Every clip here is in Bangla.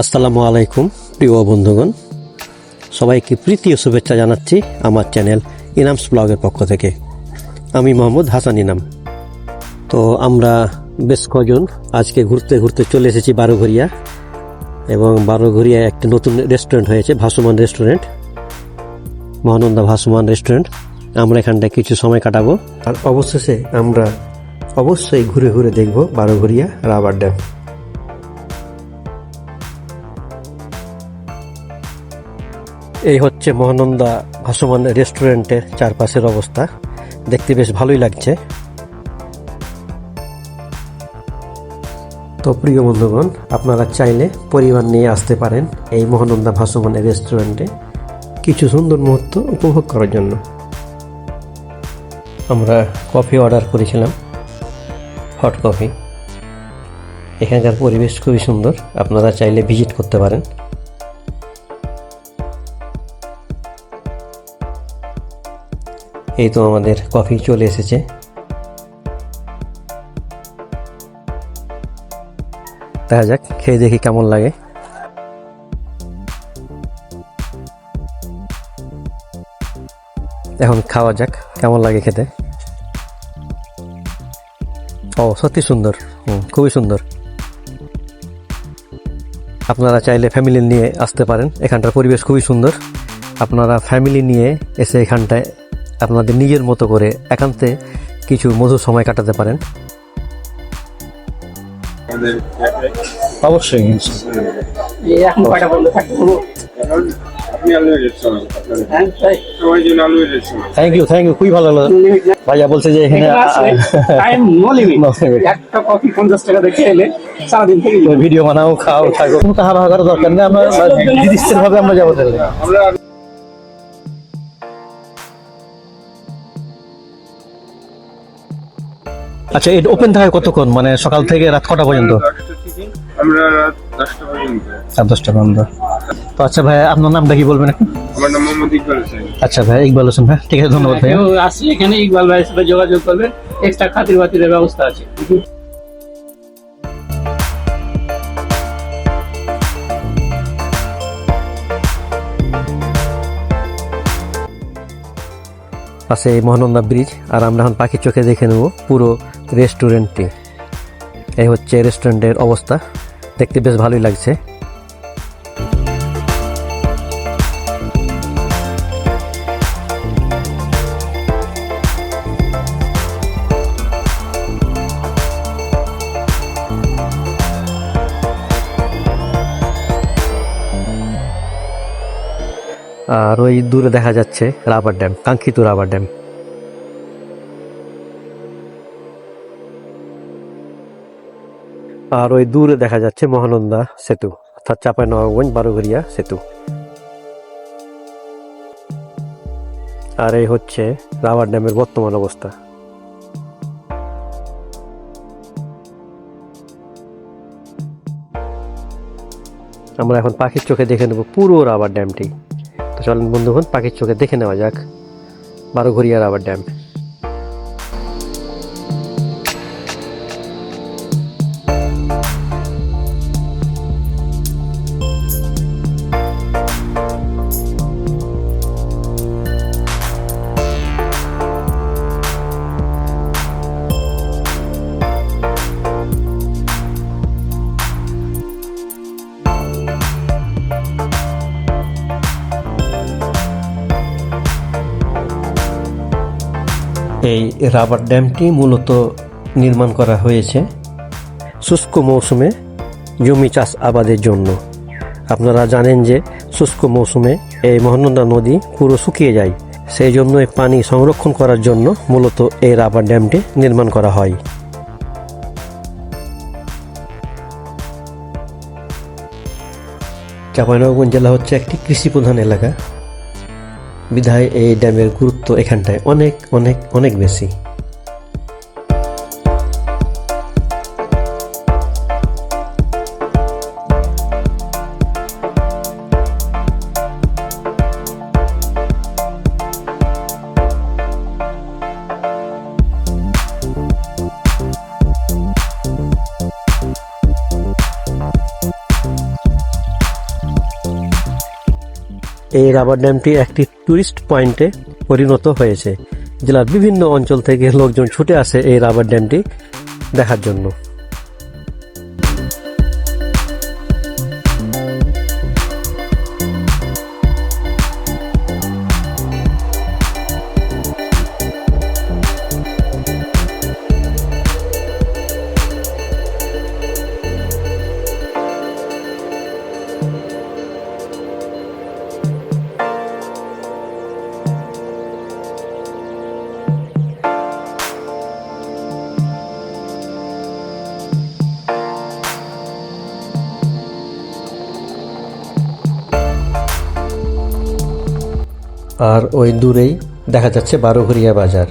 আসসালামু আলাইকুম, প্রিয় বন্ধুগণ। সবাইকে প্রীতি ও শুভেচ্ছা জানাচ্ছি আমার চ্যানেল ইনামস ব্লগের পক্ষ থেকে। আমি মোহাম্মদ হাসান ইনাম। তো আমরা বেশ কজন আজকে ঘুরতে ঘুরতে চলে এসেছি বারোঘরিয়া এবং বারোঘরিয়ায় একটি নতুন রেস্টুরেন্ট হয়েছে, ভাসমান রেস্টুরেন্ট। মহানন্দা ভাসমান রেস্টুরেন্ট। আমরা এখানটায় কিছু সময় কাটাবো। আর অবশেষে আমরা অবশ্যই ঘুরে ঘুরে দেখব বারোঘরিয়া রাবার ড্যাম। এই হচ্ছে মহানন্দা ভাসমান রেস্টুরেন্টের চারপাশের অবস্থা। দেখতে বেশ ভালোই লাগছে। তো প্রিয় বন্ধুগণ, আপনারা চাইলে পরিবার নিয়ে আসতে পারেন এই মহানন্দা ভাসমান রেস্টুরেন্টে কিছু সুন্দর মুহূর্ত উপভোগ করার জন্য। আমরা কফি অর্ডার করেছিলাম, হট কফি। এখানকার পরিবেশ খুবই সুন্দর, আপনারা চাইলে ভিজিট করতে পারেন। এই তো আমাদের কফি চলে এসেছে। দেখা যাক, খেয়ে দেখি কেমন লাগে। এখন খাওয়া যাক, কেমন লাগে খেতে। ও, সত্যি সুন্দর। খুবই সুন্দর। আপনারা চাইলে ফ্যামিলি নিয়ে আসতে পারেন। এখানটার পরিবেশ খুবই সুন্দর। আপনারা ফ্যামিলি নিয়ে এসে এখানটায় আপনাদের নিজের মতো করে একান্তে কিছু মধুর সময় কাটাতে পারেন। অবশ্যই এখন কয়টা বন্ধ থ্যাংক ইউ থ্যাংক ইউ খুবই ভালো লাগল। ভাইয়া বলছে যে এখানে time no limit No limit. একটা কফি পঞ্চাশ টাকা দেখে এলে সারাদিন ভিডিও বানাও খাও থাকো। কোনো তাহা ভাগ করার দরকার নেই আমরা ভাবে আমরা যাব তাহলে। আচ্ছা এটা ওপেন থাকে কতক্ষণ? মানে সকাল থেকে রাত কটা পর্যন্ত? আমরা রাত দশটা পর্যন্ত। রাত দশটা পর্যন্ত। তো আচ্ছা ভাই আপনার নামটা কি বলবেন এখন? আমার নাম মোহাম্মদ ইকবাল হোসেন। আচ্ছা ভাই ইকবাল হোসেন ভাই ঠিক আছে ধন্যবাদ ভাই কেউ আসি এখানে ইকবাল ভাইয়ের সাথে যোগাযোগ করবেন এক্সট্রা খাতির বাতিরের ব্যবস্থা আছে। পাশে এই মহানন্দা ব্রিজ, আর আমরা এখন পাখির চোখে দেখে নেব পুরো রেস্টুরেন্টটি। এই হচ্ছে রেস্টুরেন্টের অবস্থা। দেখতে বেশ ভালোই লাগছে। আর ওই দূরে দেখা যাচ্ছে রাবার ড্যাম, কাঙ্ক্ষিত রাবার ড্যাম। আর ওই দূরে দেখা যাচ্ছে মহানন্দা সেতু, অর্থাৎ চাপাই নবাবগঞ্জ বারোঘরিয়া সেতু। আর এই হচ্ছে রাবার ড্যামের বর্তমান অবস্থা। আমরা এখন পাখির চোখে দেখে নেব পুরো রাবার ড্যামটি। তো চলেন বন্ধুগণ পাখির চোখে দেখে নেওয়া যাক। বারো ঘড়িয়ার আবার ড্যাম এই রাবার ড্যামটি মূলত নির্মাণ করা হয়েছে শুষ্ক মৌসুমে জমি চাষ আবাদের জন্য। আপনারা জানেন যে শুষ্ক মৌসুমে এই মহানন্দা নদী পুরো শুকিয়ে যায়। সেই জন্য পানি সংরক্ষণ করার জন্য মূলত এই রাবার ড্যামটি নির্মাণ করা হয়। চাঁপাইনবাবগঞ্জ জেলা হচ্ছে একটি কৃষি প্রধান এলাকা। বিধায় এই ড্যামের গুরুত্ব এখানটায় অনেক অনেক অনেক বেশি। এই রাবার ড্যামটি একটি টুরিস্ট পয়েন্টে পরিণত হয়েছে। জেলার বিভিন্ন অঞ্চল থেকে লোকজন ছুটে আসে এই রাবার ড্যামটি দেখার জন্য। আর ওই দূরেই দেখা যাচ্ছে বারোঘরিয়া বাজার।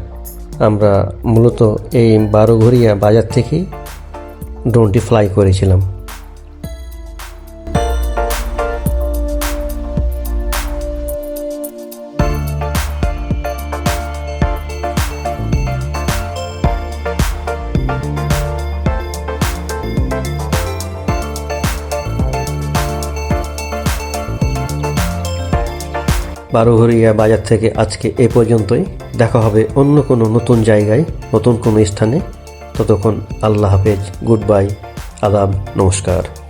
আমরা মূলত এই বারোঘরিয়া বাজার থেকেই ড্রোনটি ফ্লাই করেছিলাম। বারোঘরিয়া বাজার থেকে আজকে এ পর্যন্তই। দেখা হবে অন্য কোনো নতুন জায়গায়, নতুন কোনো স্থানে। ততক্ষণ আল্লাহ হাফেজ, গুড বাই, আদাব, নমস্কার।